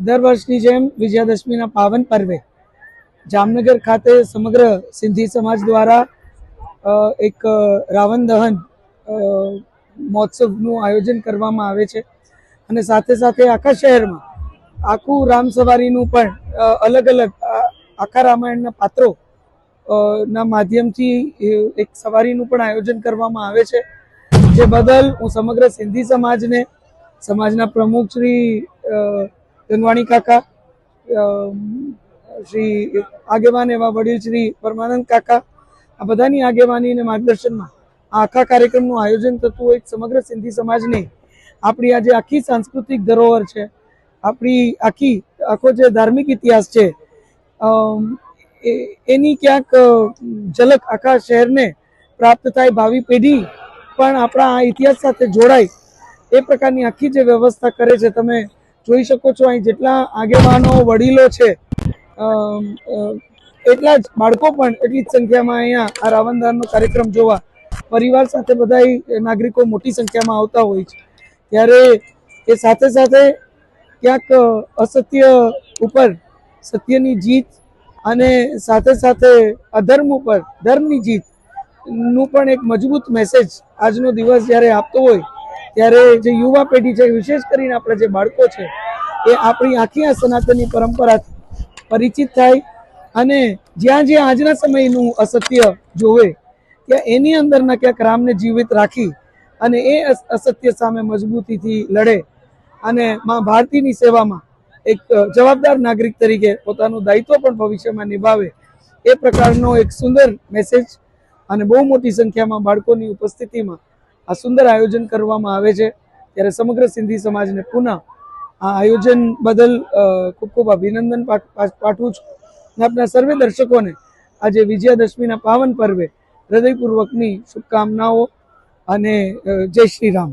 દર વર્ષની જેમ વિજયાદશમીના પાવન પર્વે જામનગર ખાતે સમગ્ર સિંધી સમાજ દ્વારા એક રાવણ દહન મહોત્સવનું આયોજન કરવામાં આવે છે. અને સાથે સાથે આખા શહેરમાં આખું રામ સવારીનું પણ અલગ અલગ આખા રામાયણના પાત્રો ના માધ્યમથી એક સવારીનું પણ આયોજન કરવામાં આવે છે. જે બદલ હું સમગ્ર સિંધી સમાજને, સમાજના પ્રમુખ શ્રી ગંગવાણી કાકા શ્રી આગેવાન એવા વડીલ શ્રી પરમાનંદ કાકા, આ બધાની આગેવાની અને માર્ગદર્શનમાં આ આખા કાર્યક્રમનું આયોજન થતું હોય સમગ્ર સિંધી સમાજને. આપણી આજે આખી સાંસ્કૃતિક ધરોહર છે. આપણી આખી, આખો જે ધાર્મિક ઇતિહાસ છે એની ક્યાંક ઝલક આખા શહેરને પ્રાપ્ત થાય ભાવિ પેઢી પણ આપણા આ ઇતિહાસ સાથે જોડાય, એ પ્રકારની આખી જે વ્યવસ્થા કરે છે, તમે જોઈ શકો છો અહીં જેટલા આગેવાનો, વડીલો છે એટલા જ બાળકો પણ એટલી જ સંખ્યામાં અહીંયા આ રાવણદાનનો કાર્યક્રમ જોવા પરિવાર સાથે બધા નાગરિકો મોટી સંખ્યામાં આવતા હોય છે. ત્યારે એ સાથે સાથે ક્યાંક અસત્ય ઉપર સત્યની જીત અને સાથે સાથે અધર્મ ઉપર, ધર્મની જીતનું પણ એક મજબૂત મેસેજ આજનો દિવસ જ્યારે આપતો હોય ત્યારે જે યુવા પેઢી છે, વિશેષ કરીને આપણા જે બાળકો છે, એ આપણી આખી આ સનાતનની પરંપરાથી પરિચિત થાય અને જ્યાં જ્યાં આજના સમયનું અસત્ય જોવે, ત્યાં એની અંદરના ક્યાંક રામને જીવિત રાખી અને એ અસત્ય સામે મજબૂતીથી લડે અને માં ભારતીની સેવામાં એક જવાબદાર નાગરિક તરીકે પોતાનું દાયિત્વ પણ ભવિષ્યમાં નિભાવે, એ પ્રકારનો એક સુંદર મેસેજ અને બહુ મોટી સંખ્યામાં બાળકોની ઉપસ્થિતિમાં આ સુંદર આયોજન કરવામાં આવે છે. ત્યારે સમગ્ર સિંધી સમાજને પુનઃ આ આયોજન બદલ ખૂબ ખૂબ અભિનંદન પાઠ- પાઠ- પાઠવું છું. અને આપના સર્વે દર્શકોને આજે વિજયાદશમીના પાવન પર્વે હૃદયપૂર્વકની શુભકામનાઓ અને જય શ્રી રામ